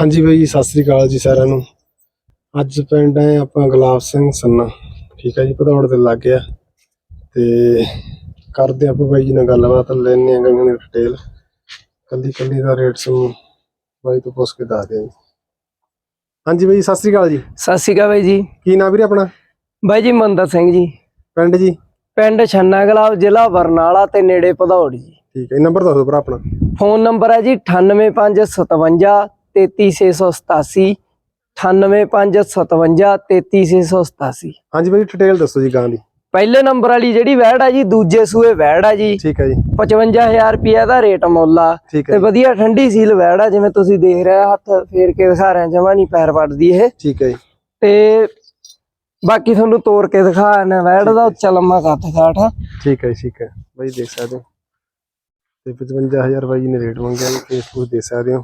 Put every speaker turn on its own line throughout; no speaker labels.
ਹਾਂਜੀ ਬਾਈ ਜੀ ਸਤਿ ਸ੍ਰੀ ਅਕਾਲ ਜੀ ਸਾਰਿਆਂ ਨੂੰ। ਅੱਜ ਪਿੰਡ ਹੈ ਆਪਾਂ ਗੁਲਾਬ ਸਿੰਘ ਸੰਨਾ। ਠੀਕ ਹੈ ਜੀ ਭਦੌੜ ਦੇ ਲੱਗ ਗਿਆ ਤੇ ਕਰਦੇ ਆਪਾਂ ਬਾਈ ਜੀ ਨਾਲ ਗੱਲਬਾਤ ਲੈਣੇ ਆ ਗਾਈਆਂ ਦੀ ਡਿਟੇਲ ਕੱਲੀ ਕੱਲੀ ਦਾ ਰੇਟ ਸਾਨੂੰ ਬਾਈ ਤੋਂ ਪੁੱਛ ਕੇ ਦੱਸ ਦਿਆਂ ਜੀ ਹਾਂਜੀ ਬਾਈ ਜੀ, ਸਤਿ ਸ੍ਰੀ ਅਕਾਲ ਜੀ।
ਸਤਿ ਸ਼੍ਰੀ ਅਕਾਲ ਬਾਈ ਜੀ।
ਕੀ ਨਾਮ ਵੀਰੇ ਆਪਣਾ?
ਬਾਈ ਜੀ ਮੰਦਰ ਸਿੰਘ ਜੀ।
ਪਿੰਡ ਜੀ?
ਪਿੰਡ ਛੰਨਾ ਗੁਲਾਬ ਜ਼ਿਲ੍ਹਾ ਬਰਨਾਲਾ ਤੇ ਨੇੜੇ ਭਦੌੜ ਜੀ।
ਠੀਕ ਹੈ ਨੰਬਰ ਦੱਸ ਦਿਓ ਭਰਾ ਆਪਣਾ।
ਫੋਨ ਨੰਬਰ ਹੈ ਜੀ 98557 33687 98557 33687
ਹਾਂਜੀ ਬਾਈ ਡਿਟੇਲ ਦੱਸੋ ਜੀ ਗਾਂ ਦੀ।
ਪਹਿਲੇ ਨੰਬਰ ਵਾਲੀ ਜਿਹੜੀ ਵੈੜ ਆ ਜੀ ਦੂਜੇ ਸੂਏ ਵੈੜ ਆ ਜੀ।
ਠੀਕ ਹੈ ਜੀ।
55000 ਰੁਪਏ ਦਾ ਰੇਟ ਮੁੱਲ ਤੇ ਵਧੀਆ ਠੰਡੀ ਸੀਲ ਵੈੜ ਆ ਜਿਵੇਂ ਤੁਸੀਂ ਦੇਖ ਰਹੇ ਹੋ, ਹੱਥ ਫੇਰ ਕੇ ਦਿਖਾ ਰਹੇ ਜਮਾ ਨਹੀਂ ਪੈਰ ਪੜਦੀ ਇਹ।
ਠੀਕ ਹੈ ਜੀ।
ਤੇ ਬਾਕੀ ਤੁਹਾਨੂੰ ਤੋੜ ਕੇ ਦਿਖਾ ਨਾ ਵੈੜ ਦਾ ਉੱਚਾ ਲੰਮਾ ਕੱਦ ਆ
ਠੀਕ ਹੈ ਠੀਕ ਹੈ। ਬਾਈ ਦੇਖ ਸਕਦੇ ਤੇ 55000 ਬਾਈ ਜੀ ਨੇ ਰੇਟ ਮੰਗਿਆ ਜੀ ਕੇਸ ਕੁਝ ਦੇ ਸਕਦੇ ਹੋ।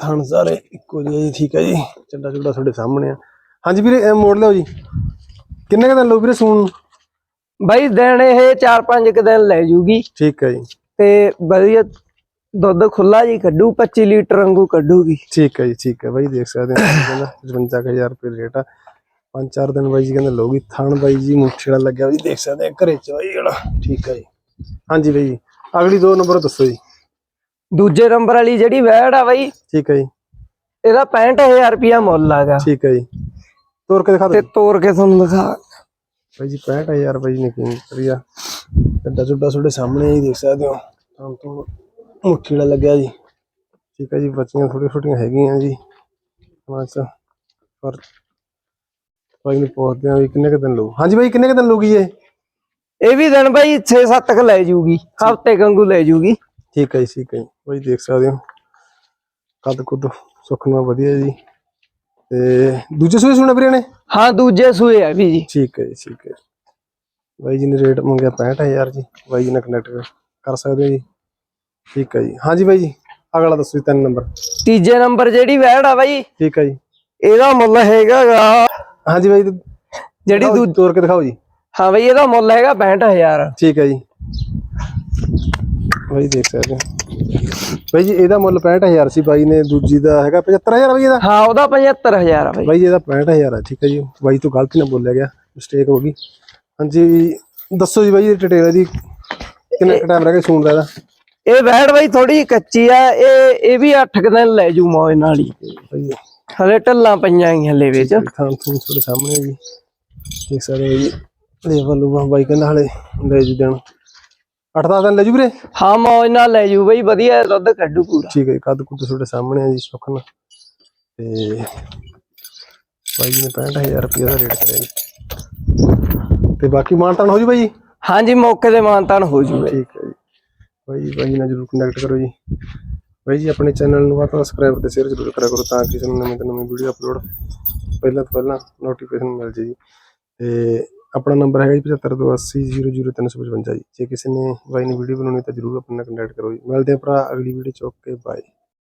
ਥਣ ਸਾਰੇ ਇੱਕੋ ਜਿਹੇ ਜੀ ਠੀਕ ਹੈ ਜੀ ਚੱਡਾ ਚੁੱਡਾ ਤੁਹਾਡੇ ਸਾਹਮਣੇ ਆ। ਹਾਂਜੀ ਵੀਰੇ ਇਹ ਮੋੜ ਲਿਓ ਜੀ। ਕਿੰਨੇ ਕੁ ਦਿਨ ਲਓ ਵੀਰੇ ਸੂਣ?
ਬਾਈ ਦਿਨ ਇਹ 4-5 ਕੁ ਦਿਨ ਲੈ ਜੂਗੀ।
ਠੀਕ ਹੈ ਜੀ।
ਤੇ ਵਧੀਆ ਦੁੱਧ ਖੁੱਲਾ ਜੀ ਕੱਢੂ 25 ਲੀਟਰ ਵਾਂਗੂ ਕੱਢੂਗੀ।
ਠੀਕ ਹੈ ਜੀ ਠੀਕ ਹੈ ਬਾਈ ਦੇਖ ਸਕਦੇ ਹੋ। ਕਹਿੰਦਾ 55000 ਰੁਪਏ ਰੇਟ ਆ। ਪੰਜ ਚਾਰ ਦਿਨ ਬਾਈ ਜੀ ਕਹਿੰਦੇ ਲਓਗੀ ਥਣ ਬਾਈ ਜੀ ਮੁੱਠੀ ਵਾਲਾ ਲੱਗਿਆ ਵੀ ਦੇਖ ਸਕਦੇ ਆ ਘਰੇ ਚ ਬਾਈ ਜਿਹੜਾ। ਠੀਕ ਹੈ ਜੀ। ਹਾਂਜੀ ਬਾਈ ਜੀ ਅਗਲੀ ਦੋ ਨੰਬਰ ਦੱਸੋ ਜੀ।
ਦੂਜੇ ਨੰਬਰ ਵਾਲੀ ਜਿਹੜੀ ਵੈੜ ਆ ਬਾਈ
ਠੀਕ ਹੈ ਜੀ।
ਇਹਦਾ 65000 ਰੁਪਿਆ ਮੁੱਲ ਆਗਾ
ਠੀਕ ਹੈ ਜੀ। ਤੋਰ ਕੇ ਦਿਖਾ
ਤੇ ਤੋੜ ਕੇ ਤੁਹਾਨੂੰ ਦਿਖਾ।
ਭਾਈ ਜੀ 65000 ਬਾਈ ਨੇ ਕੀ ਕਰਿਆ ਅੱਡਾ ਚੁੱਡਾ ਤੁਹਾਡੇ ਸਾਹਮਣੇ ਹੀ ਦੇਖ ਸਕਦੇ ਹੋ। ਤਾਂ ਤੋਂ ਮੁੱਠੀ ਵਾਲਾ ਲੱਗਿਆ ਜੀ। ਠੀਕ ਹੈ ਜੀ ਬੱਚੀਆਂ ਥੋੜੀਆਂ ਛੋਟੀਆਂ ਹੈਗੀਆਂ ਜੀ। ਬਸ ਪਰ ਭਾਈ ਨੂੰ ਪੁੱਛਦੇ ਆ ਵੀ ਕਿੰਨੇ ਕੁ ਦਿਨ ਲਊ। ਹਾਂਜੀ ਬਾਈ ਕਿੰਨੇ ਕੁ ਦਿਨ ਲਊਗੀ ਇਹ?
ਇਹ ਵੀ ਦਿਨ ਬਾਈ 6-7 ਕ ਲੈ ਜੂਗੀ ਹਫ਼ਤੇ ਵਾਂਗੂ ਲੈ ਜੂਗੀ।
ਠੀਕ ਹੈ ਜੀ ਠੀਕ ਹੈ ਜੀ। ਬਾਈ ਦੇਖ ਸਕਦੇ ਹੋ। ਕੱਦ ਕੁੱਦ ਸੁਖਨਾ ਵਧੀਆ ਜੀ। ਤੇ ਦੂਜੇ ਸੂਏ ਸੁਣਾ ਵੀਰੇ ਨੇ?
ਹਾਂ ਦੂਜੇ ਸੂਏ ਆ ਵੀ ਜੀ।
ਠੀਕ ਹੈ ਜੀ ਠੀਕ ਹੈ ਬਾਈ ਜੀ ਨੇ ਰੇਟ ਮੰਗਿਆ 65000 ਜੀ। ਬਾਈ ਜੀ ਨਾਲ ਕਨੈਕਟ ਕਰ ਸਕਦੇ ਹੋ ਜੀ। ਠੀਕ ਹੈ ਜੀ। ਹਾਂਜੀ ਬਾਈ ਜੀ ਅਗਲਾ ਦੱਸੋ ਜੀ ਤਿੰਨ ਨੰਬਰ।
ਤੀਜੇ ਨੰਬਰ ਜਿਹੜੀ ਵੈੜ ਆ ਬਾਈ
ਠੀਕ ਹੈ ਜੀ।
ਇਹਦਾ ਮੁੱਲ ਹੈਗਾ ਗਾ
ਹਾਂਜੀ ਬਾਈ
ਜਿਹੜੀ ਦੂ
ਤੋਰ ਕੇ ਦਿਖਾਓ ਜੀ।
ਹਾਂ ਬਾਈ ਇਹਦਾ ਮੁੱਲ ਹੈਗਾ 65000
ਠੀਕ ਹੈ ਜੀ। ਬਾਈ ਦੇਖ ਸਕਦੇ ਹੋ। ਬਾਈ ਜੀ ਇਹਦਾ ਮੁੱਲ 65000 ਸੀ ਬਾਈ ਨੇ ਦੂਜੀ ਦਾ ਹੈਗਾ 75000 ਬਾਈ ਇਹਦਾ।
ਹਾਂ ਉਹਦਾ 75000 ਆ ਬਾਈ।
ਬਾਈ ਇਹਦਾ 65000 ਹੈ ਠੀਕ ਹੈ ਜੀ। ਬਾਈ ਤੋਂ ਗਲਤੀ ਨਾਲ ਬੋਲਿਆ ਗਿਆ ਮਿਸਟੇਕ ਹੋ ਗਈ। ਹਾਂਜੀ ਦੱਸੋ ਜੀ ਬਾਈ ਇਹ ਡਿਟੇਲ ਇਹਦੀ ਕਿੰਨਾ ਟਾਈਮ ਰਹਿ ਗਿਆ ਸੂਣ ਦਾ ਇਹਦਾ?
ਇਹ ਵੈੜ ਬਾਈ ਥੋੜੀ ਕੱਚੀ ਆ। ਇਹ ਇਹ ਵੀ 8 ਦਿਨ ਲੈ ਜੂ ਮੌਜ ਨਾਲ ਹੀ ਹਲੇ ਢੱਲਾਂ ਪਈਆਂ ਹੀ ਹਲੇ ਵਿੱਚ।
ਥਾਂ ਥੂੰ ਤੁਹਾਡੇ ਸਾਹਮਣੇ ਜੀ। ਦੇਖ ਸਕਦੇ ਹੋ ਜੀ। ਲੇਵਲ ਲੂਵਾ ਬਾਈ ਕਹਿੰਦਾ ਹਲੇ ਲੈ ਜੀ ਦੇਣ। 8-10 ਦਿਨ ਲੈ ਜੂ ਵੀਰੇ?
ਹਾਂ ਮੌਜ ਨਾਲ ਲੈ ਜੂ ਬਈ ਵਧੀਆ ਦੁੱਧ ਕੱਢੂ ਪੂਰਾ।
ਠੀਕ ਹੈ ਕੱਦ ਕੁੱਦ ਤੁਹਾਡੇ ਸਾਹਮਣੇ ਆ ਜੀ ਸੁਖਨ ਤੇ ਬਾਈ ਜੀ ਨੇ 65000 ਰੁਪਏ ਦਾ ਰੇਟ ਕਰਿਆ ਜੀ। ਤੇ ਬਾਕੀ ਮਾਨਤਾਨ ਹੋ ਜੂ ਬਾਈ ਜੀ?
ਹਾਂਜੀ ਮੌਕੇ ਤੇ ਮਾਨਤਾਨ ਹੋ ਜੂ
ਠੀਕ ਹੈ ਜੀ। ਬਾਈ ਬਾਈ ਨਾਲ ਜਰੂਰ ਕੰਟੈਕਟ ਕਰੋ ਜੀ। ਬਾਈ ਜੀ ਆਪਣੇ ਚੈਨਲ ਨੂੰ ਵਾਤਾ ਸਬਸਕ੍ਰਾਈਬ ਤੇ ਸ਼ੇਅਰ ਜਰੂਰ ਕਰਿਆ ਕਰੋ ਤਾਂ ਕਿ ਤੁਹਾਨੂੰ ਨਵੀਂ ਤੋਂ ਨਵੀਂ ਵੀਡੀਓ ਅਪਲੋਡ ਪਹਿਲਾਂ ਤੋਂ ਪਹਿਲਾਂ ਨੋਟੀਫਿਕੇਸ਼ਨ ਮਿਲ ਜੇ ਜੀ। ਤੇ ਆਪਣਾ ਨੰਬਰ ਹੈਗਾ ਜੀ 7528000355 ਜੀ। ਜੇ ਕਿਸੇ ਨੇ ਬਾਈ ਨੇ ਵੀਡੀਓ ਬਣਾਉਣੀ ਤਾਂ ਜਰੂਰ ਆਪਣੇ ਨਾਲ ਕੰਟੈਕਟ ਕਰੋ ਜੀ। ਮਿਲਦੇ ਹਾਂ ਭਰਾ, ਅਗਲੀ ਵੀਡੀਓ ਚ। Okay bye